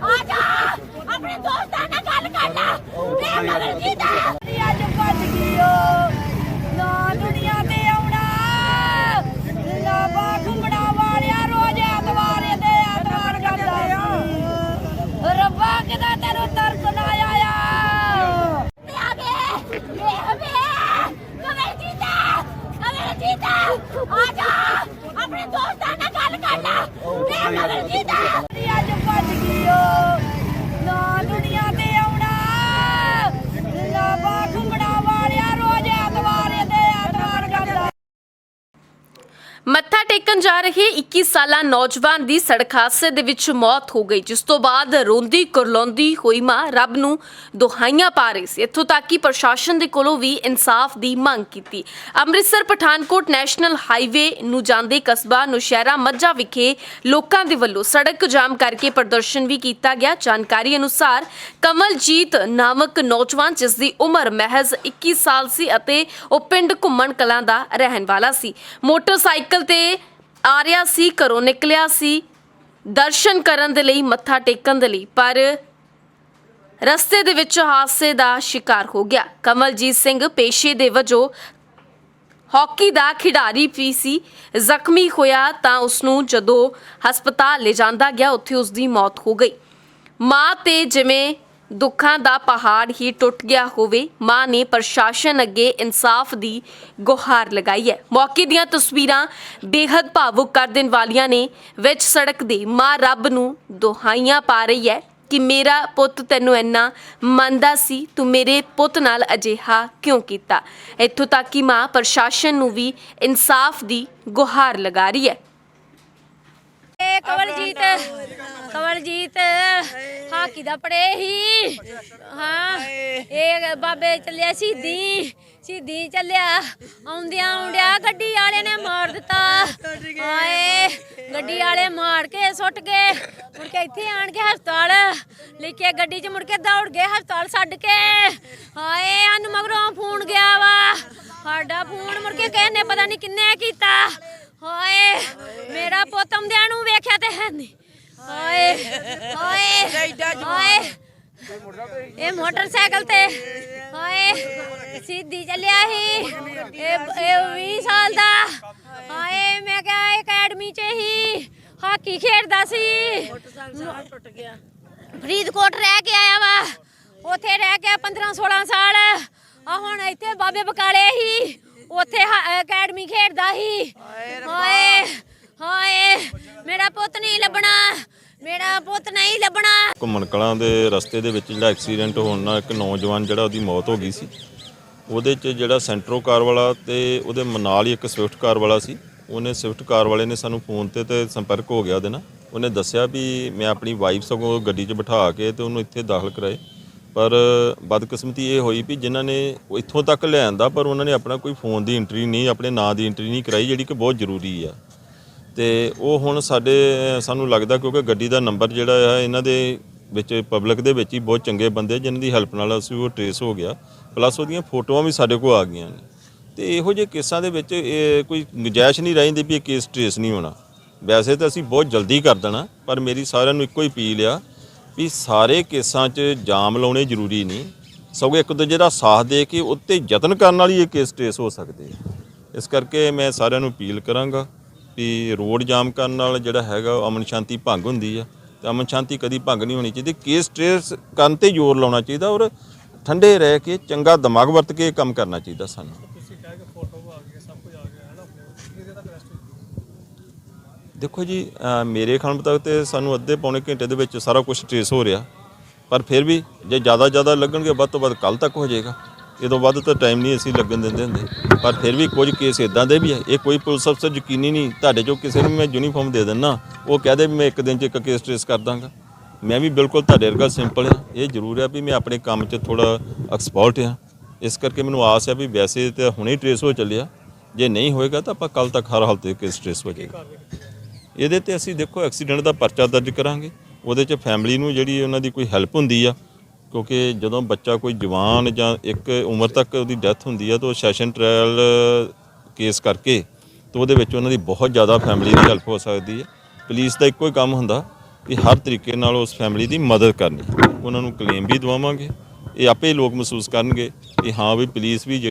ਆਪਣੇ ਦੋਸਤਾਂ ਨਾਲ ਗੱਲ ਕਰ ਲੈ। ਇਹ ਕਮਲ ਜੀਤਾ ਅੱਜ ਭੱਜ ਗਈਓ ਨਾ ਦੁਨੀਆ ਤੇ ਆਉਣਾ ਨਾ ਬਾਖੁੰਗੜਾ ਵਾਲਿਆ ਰੋਜ਼ ਐਤਵਾਰ ਦੇ ਐਤਵਾਰ ਕਰਦਾ ਆ ਰੱਬਾ ਕਿਦਾ ਤੈਨੂੰ ਤਰਸ ਨਾ ਆਇਆ ਆਗੇ ਇਹ ਵੇ ਕਮਲ ਜੀਤਾ ਕਮਲ ਆ ਜਾ ਆਪਣੇ ਦੋਸਤਾਂ ਨਾਲ ਗੱਲ ਕਰ ਲੈ ਇਹ ਅੱਜ ਭੱਜ ਗਈਓ ਨਾ ਮੱਥਾ ਜਾ ਰਹੇ 21 ਸਾਲਾ ਨੌਜਵਾਨ ਦੀ ਸੜਕ ਹਾਦਸੇ ਦੇ ਵਿੱਚ ਮੌਤ ਹੋ ਗਈ, ਜਿਸ ਤੋਂ ਬਾਅਦ ਰੋਂਦੀ ਕੁਰਲਾਉਂਦੀ ਹੋਈ ਮਾਂ ਰੱਬ ਨੂੰ ਦੁਹਾਈਆਂ ਪਾ ਰਹੀ ਸੀ। ਇੱਥੋਂ ਤੱਕ ਕਿ ਪ੍ਰਸ਼ਾਸਨ ਦੇ ਕੋਲੋਂ ਵੀ ਇਨਸਾਫ ਦੀ ਮੰਗ ਕੀਤੀ। ਅੰਮ੍ਰਿਤਸਰ, ਪਠਾਨਕੋਟ ਨੈਸ਼ਨਲ ਹਾਈਵੇ ਨੂੰ ਜਾਂਦੇ ਕਸਬਾ ਨੁਸ਼ਹਿਰਾ ਮੱਝਾ ਵਿਖੇ ਲੋਕਾਂ ਦੇ ਵੱਲੋਂ ਸੜਕ ਜਾਮ ਕਰਕੇ ਪ੍ਰਦਰਸ਼ਨ ਵੀ ਕੀਤਾ ਗਿਆ। ਜਾਣਕਾਰੀ ਅਨੁਸਾਰ ਕਮਲਜੀਤ ਨਾਮਕ ਨੌਜਵਾਨ, ਜਿਸ ਦੀ ਉਮਰ ਮਹਿਜ਼ 21 ਸਾਲ ਸੀ ਅਤੇ ਉਹ ਪਿੰਡ ਘੁੰਮਣ ਕਲਾਂ ਦਾ ਰਹਿਣ ਵਾਲਾ ਸੀ। ਮੋਟਰਸਾਈਕਲ ਤੇ ਆ ਰਿਹਾ ਸੀ, ਘਰੋਂ ਨਿਕਲਿਆ ਸੀ, ਦਰਸ਼ਨ ਕਰਨ ਦੇ ਲਈ, ਮੱਥਾ ਟੇਕਣ ਦੇ ਲਈ, ਪਰ ਰਸਤੇ ਦੇ ਵਿੱਚ ਹਾਦਸੇ ਦਾ ਸ਼ਿਕਾਰ ਹੋ ਗਿਆ। ਕਮਲਜੀਤ ਸਿੰਘ ਪੇਸ਼ੇ ਦੇ ਵਜੋਂ ਹਾਕੀ ਦਾ ਖਿਡਾਰੀ ਵੀ ਸੀ। ਜ਼ਖਮੀ ਹੋਇਆ ਤਾਂ ਉਸ ਨੂੰ ਜਦੋਂ ਹਸਪਤਾਲ ਲਿਜਾਂਦਾ ਗਿਆ, ਉੱਥੇ ਉਸ ਦੀ ਮੌਤ ਹੋ ਗਈ। ਮਾਂ ਤੇ ਜਿਵੇਂ ਦੁੱਖਾਂ ਦਾ ਪਹਾੜ ਹੀ ਟੁੱਟ ਗਿਆ ਹੋਵੇ, ਮਾਂ ਨੇ ਪ੍ਰਸ਼ਾਸਨ ਅੱਗੇ ਇਨਸਾਫ ਦੀ ਗੁਹਾਰ ਲਗਾਈ ਹੈ। ਮੌਕੇ ਦੀਆਂ ਤਸਵੀਰਾਂ ਬੇहद ਭਾਵੁਕ ਕਰ ਦੇਣ ਵਾਲੀਆਂ ਨੇ, ਵਿੱਚ ਸੜਕ ਦੇ ਮਾਂ ਰੱਬ ਨੂੰ ਦੁਹਾਈਆਂ ਪਾ ਰਹੀ ਹੈ ਕਿ ਮੇਰਾ ਪੁੱਤ ਤੈਨੂੰ ਇੰਨਾ ਮੰਨਦਾ ਸੀ, ਤੂੰ ਮੇਰੇ ਪੁੱਤ ਨਾਲ ਅਜਿਹਾ ਕਿਉਂ ਕੀਤਾ? ਇੱਥੋਂ ਤੱਕ ਕਿ ਮਾਂ ਪ੍ਰਸ਼ਾਸਨ ਨੂੰ ਵੀ ਇਨਸਾਫ ਦੀ ਗੁਹਾਰ ਲਗਾ ਰਹੀ ਹੈ। ਕਵਲਜੀਤ। ਕਵਲਜੀਤ, ਹਾਕੀ ਦਾ ਪੜੇ ਹੀ ਹਾਂ ਇਹ ਬਾਬੇ ਚੱਲਿਆ ਸਿੱਧੀ ਸਿੱਧੀ ਚੱਲਿਆ। ਆਉਂਦਿਆਂ ਆਉਂਦਿਆਂ ਗੱਡੀ ਵਾਲੇ ਨੇ ਮਾਰ ਦਿੱਤਾ। ਆਏ ਗੱਡੀ ਵਾਲੇ ਮਾਰ ਕੇ ਸੁੱਟ ਗਏ। ਮੁੜ ਕੇ ਇੱਥੇ ਆਣ ਕੇ ਹਸਪਤਾਲ ਲੈ ਕੇ ਗੱਡੀ 'ਚ ਮੁੜ ਕੇ ਦੌੜ ਗਏ, ਹਸਪਤਾਲ ਛੱਡ ਕੇ। ਹਾਏ, ਅਨ ਮਗਰੋਂ ਫੋਨ ਗਿਆ ਵਾ। ਸਾਡਾ ਫੋਨ ਮੁੜ ਕੇ ਕਿਸੇ ਨੇ ਪਤਾ ਨਹੀਂ ਕਿੰਨੇ ਕੀਤਾ। ਹਾਏ ਮੇਰਾ ਪੁੱਤ ਆਉਂਦਿਆਂ ਨੂੰ ਵੇਖਿਆ ਤੇ ਹੈ ਨਹੀਂ। ਹਾਏ ਹਾਏ ਹਾਏ। ਇਹ ਮੋਟਰਸਾਈਕਲ ਤੇ ਹਾਏ ਸਿੱਧੀ ਚੱਲਿਆ ਸੀ। ਇਹ ਇਹ 20 ਸਾਲ ਦਾ। ਹਾਏ ਮੈਂ ਕਿਹਾ ਅਕੈਡਮੀ 'ਚ ਹੀ ਹਾਕੀ ਖੇਡਦਾ ਸੀ। ਟੁੱਟ ਗਿਆ। ਫਰੀਦਕੋਟ ਰਹਿ ਕੇ ਆਇਆ ਵਾ। ਉੱਥੇ ਰਹਿ ਕੇ 15 16 ਸਾਲ ਆ ਹੁਣ ਇੱਥੇ ਬਾਬੇ ਬਕਾਲੇ ਹੀ ਉੱਥੇ ਹਾ- ਅਕੈਡਮੀ ਖੇਡਦਾ ਸੀ ਹਾਏ ਹਾਏ ਮੇਰਾ ਪੁੱਤ ਨਹੀਂ ਲੱਭਣਾ ਮੇਰਾ ਪੁੱਤ ਨਹੀਂ ਲੱਭਣਾ। ਘੁੰਮਣ ਕਲਾਂ ਦੇ ਰਸਤੇ ਦੇ ਵਿੱਚ ਜਿਹੜਾ ਐਕਸੀਡੈਂਟ ਹੋਣ ਨਾਲ ਇੱਕ ਨੌਜਵਾਨ ਜਿਹੜਾ ਉਹਦੀ ਮੌਤ ਹੋ ਗਈ ਸੀ। ਉਹਦੇ 'ਚ ਜਿਹੜਾ ਸੈਂਟਰੋ ਕਾਰ ਵਾਲਾ ਤੇ ਉਹਦੇ ਨਾਲ ਹੀ ਇੱਕ ਸਵਿਫਟ ਕਾਰ ਵਾਲਾ ਸੀ। ਉਹਨੇ ਸਵਿਫਟ ਕਾਰ ਵਾਲੇ ਨੇ ਸਾਨੂੰ ਫੋਨ ਤੇ ਤੇ ਸੰਪਰਕ ਹੋ ਗਿਆ ਉਹਦੇ ਨਾਲ। ਉਹਨੇ ਦੱਸਿਆ ਵੀ ਮੈਂ ਆਪਣੀ ਵਾਈਫ ਸਗੋਂ ਗੱਡੀ 'ਚ ਬਿਠਾ ਕੇ ਤੇ ਉਹਨੂੰ ਇੱਥੇ ਦਾਖਲ ਕਰਾਏ। ਪਰ ਬਦਕਿਸਮਤੀ ਇਹ ਹੋਈ ਵੀ ਜਿਨ੍ਹਾਂ ਨੇ ਉਹ ਇੱਥੋਂ ਤੱਕ ਲਿਆਂਦਾ ਪਰ ਉਹਨਾਂ ਨੇ ਆਪਣਾ ਕੋਈ ਫੋਨ ਦੀ ਐਂਟਰੀ ਨਹੀਂ, ਆਪਣੇ ਨਾਂ ਦੀ ਐਂਟਰੀ ਨਹੀਂ ਕਰਾਈ, ਜਿਹੜੀ ਕਿ ਬਹੁਤ ਜ਼ਰੂਰੀ ਆ। ਤੇ ਉਹ ਹੁਣ ਸਾਡੇ, ਸਾਨੂੰ ਲੱਗਦਾ ਕਿਉਂਕਿ ਗੱਡੀ ਦਾ ਨੰਬਰ ਜਿਹੜਾ ਆ, ਇਹਨਾਂ ਦੇ ਵਿੱਚ ਪਬਲਿਕ ਦੇ ਵਿੱਚ ਹੀ ਬਹੁਤ ਚੰਗੇ ਬੰਦੇ ਜਿਨ੍ਹਾਂ ਦੀ ਹੈਲਪ ਨਾਲ ਅਸੀਂ ਉਹ ਟਰੇਸ ਹੋ ਗਿਆ। ਪਲੱਸ ਉਹਦੀਆਂ ਫੋਟੋਆਂ ਵੀ ਸਾਡੇ ਕੋਲ ਆ ਗਈਆਂ ਨੇ। ਤੇ ਇਹੋ ਜਿਹੇ ਕੇਸਾਂ ਦੇ ਵਿੱਚ ਇਹ ਕੋਈ ਗੁੰਜਾਇਸ਼ ਨਹੀਂ ਰਹਿੰਦੀ ਵੀ ਇਹ ਕੇਸ ਟਰੇਸ ਨਹੀਂ ਹੋਣਾ। ਵੈਸੇ ਤਾਂ ਅਸੀਂ ਬਹੁਤ ਜਲਦੀ ਕਰ ਦੇਣਾ, ਪਰ ਮੇਰੀ ਸਾਰਿਆਂ ਨੂੰ ਇੱਕੋ ਹੀ ਅਪੀਲ ਆ ਵੀ ਸਾਰੇ ਕੇਸਾਂ 'ਚ ਜਾਮ ਲਾਉਣੇ ਜ਼ਰੂਰੀ ਨਹੀਂ ਸਗੋਂ ਇੱਕ ਦੂਜੇ ਦਾ ਸਾਥ ਦੇ ਕੇ ਉੱਤੇ ਯਤਨ ਕਰਨ ਨਾਲ ਹੀ ਇਹ ਕੇਸ ਟਰੇਸ ਹੋ ਸਕਦੇ ਆ। ਇਸ ਕਰਕੇ ਮੈਂ ਸਾਰਿਆਂ ਨੂੰ ਅਪੀਲ ਕਰਾਂਗਾ ਵੀ ਰੋਡ ਜਾਮ ਕਰਨ ਨਾਲ ਜਿਹੜਾ ਹੈਗਾ ਉਹ ਅਮਨ ਸ਼ਾਂਤੀ ਭੰਗ ਹੁੰਦੀ ਆ ਤੇ ਅਮਨ ਸ਼ਾਂਤੀ ਕਦੀ ਭੰਗ ਨਹੀਂ ਹੋਣੀ ਚਾਹੀਦੀ। ਕੇਸ ਟ੍ਰੇਸ ਕਰਨ ਤੇ ਜ਼ੋਰ ਲਾਉਣਾ ਚਾਹੀਦਾ ਔਰ ਠੰਡੇ ਰਹਿ ਕੇ ਚੰਗਾ ਦਿਮਾਗ ਵਰਤ ਕੇ ਇਹ ਕੰਮ ਕਰਨਾ ਚਾਹੀਦਾ ਸਾਨੂੰ। ਦੇਖੋ ਜੀ ਮੇਰੇ ਖਿਆਲ ਮੁਤਾਬਕ ਤੇ ਸਾਨੂੰ ਅੱਧੇ ਪੌਣੇ ਘੰਟੇ ਦੇ ਵਿੱਚ ਸਾਰਾ ਕੁਝ ਟ੍ਰੇਸ ਹੋ ਰਿਹਾ। ਪਰ ਫਿਰ ਵੀ ਜੇ ਜ਼ਿਆਦਾ ਜ਼ਿਆਦਾ ਲੱਗਣਗੇ, ਵੱਧ ਤੋਂ ਵੱਧ ਕੱਲ ਤੱਕ ਹੋ ਜਾਏਗਾ। ਇਹ ਤੋਂ ਵੱਧ ਤਾਂ ਟਾਈਮ ਨਹੀਂ ਅਸੀਂ ਲੱਗਣ ਦਿੰਦੇ ਹੁੰਦੇ। ਪਰ ਫਿਰ ਵੀ ਕੁਝ ਕੇਸ ਇਦਾਂ ਦੇ ਵੀ ਹੈ ਇਹ ਕੋਈ ਪੁਲਿਸ ਅਫਸਰ ਯਕੀਨੀ ਨਹੀਂ, ਤੁਹਾਡੇ ਚੋਂ ਕਿਸੇ ਨੂੰ ਮੈਂ ਯੂਨੀਫਾਰਮ ਦੇ ਦਿੰਨਾ। ਉਹ ਕਹਦੇ ਵੀ ਮੈਂ ਇੱਕ ਦਿਨ 'ਚ ਇੱਕ ਕੇਸ ਟ੍ਰੇਸ ਕਰ ਦਾਂਗਾ। ਮੈਂ ਵੀ ਬਿਲਕੁਲ ਤੁਹਾਡੇ ਵਰਗਾ ਸਿੰਪਲ ਹਾਂ ਇਹ ਜ਼ਰੂਰ ਆ ਵੀ ਮੈਂ ਆਪਣੇ ਕੰਮ 'ਚ ਥੋੜਾ ਐਕਸਪਰਟ ਹਾਂ ਇਸ ਕਰਕੇ ਮੈਨੂੰ ਆਸ ਹੈ ਵੀ ਵੈਸੇ ਤਾਂ ਹੁਣੇ ਟ੍ਰੇਸ ਹੋ ਚੱਲਿਆ। ਜੇ ਨਹੀਂ ਹੋਏਗਾ ਤਾਂ ਆਪਾਂ ਕੱਲ ਤੱਕ ਹਰ ਹਾਲਤ ਦੇ ਕੇਸ ਟ੍ਰੇਸ ਹੋ ਜਾਏਗਾ। ਇਹਦੇ ਤੇ ਅਸੀਂ ਦੇਖੋ ਐਕਸੀਡੈਂਟ ਦਾ ਪਰਚਾ ਦਰਜ ਕਰਾਂਗੇ। ਉਹਦੇ 'ਚ ਫੈਮਿਲੀ ਨੂੰ ਜਿਹੜੀ ਉਹਨਾਂ ਦੀ ਕੋਈ ਹੈਲਪ ਹੁੰਦੀ ਆ, ਕਿਉਂਕਿ ਜਦੋਂ ਬੱਚਾ ਕੋਈ ਜਵਾਨ ਜਾਂ ਇੱਕ ਉਮਰ ਤੱਕ ਉਹਦੀ ਡੈਥ ਹੁੰਦੀ ਆ, ਤਾਂ ਉਹ ਸੈਸ਼ਨ ਟ੍ਰਾਇਲ ਕੇਸ ਕਰਕੇ ਤਾਂ ਉਹਦੇ ਵਿੱਚ ਉਹਨਾਂ ਦੀ ਬਹੁਤ ਜ਼ਿਆਦਾ ਫੈਮਿਲੀ ਦੀ ਹੈਲਪ ਹੋ ਸਕਦੀ ਹੈ ਪੁਲਿਸ ਦਾ ਇੱਕੋ ਹੀ ਕੰਮ ਹੁੰਦਾ ਕਿ ਹਰ ਤਰੀਕੇ ਨਾਲ ਉਸ ਫੈਮਿਲੀ ਦੀ ਮਦਦ ਕਰਨੀ। ਉਹਨਾਂ ਨੂੰ ਕਲੇਮ ਵੀ ਦਵਾਵਾਂਗੇ। ਇਹ ਆਪੇ ਲੋਕ ਮਹਿਸੂਸ ਕਰਨਗੇ ਕਿ ਹਾਂ ਵੀ ਪੁਲਿਸ ਵੀ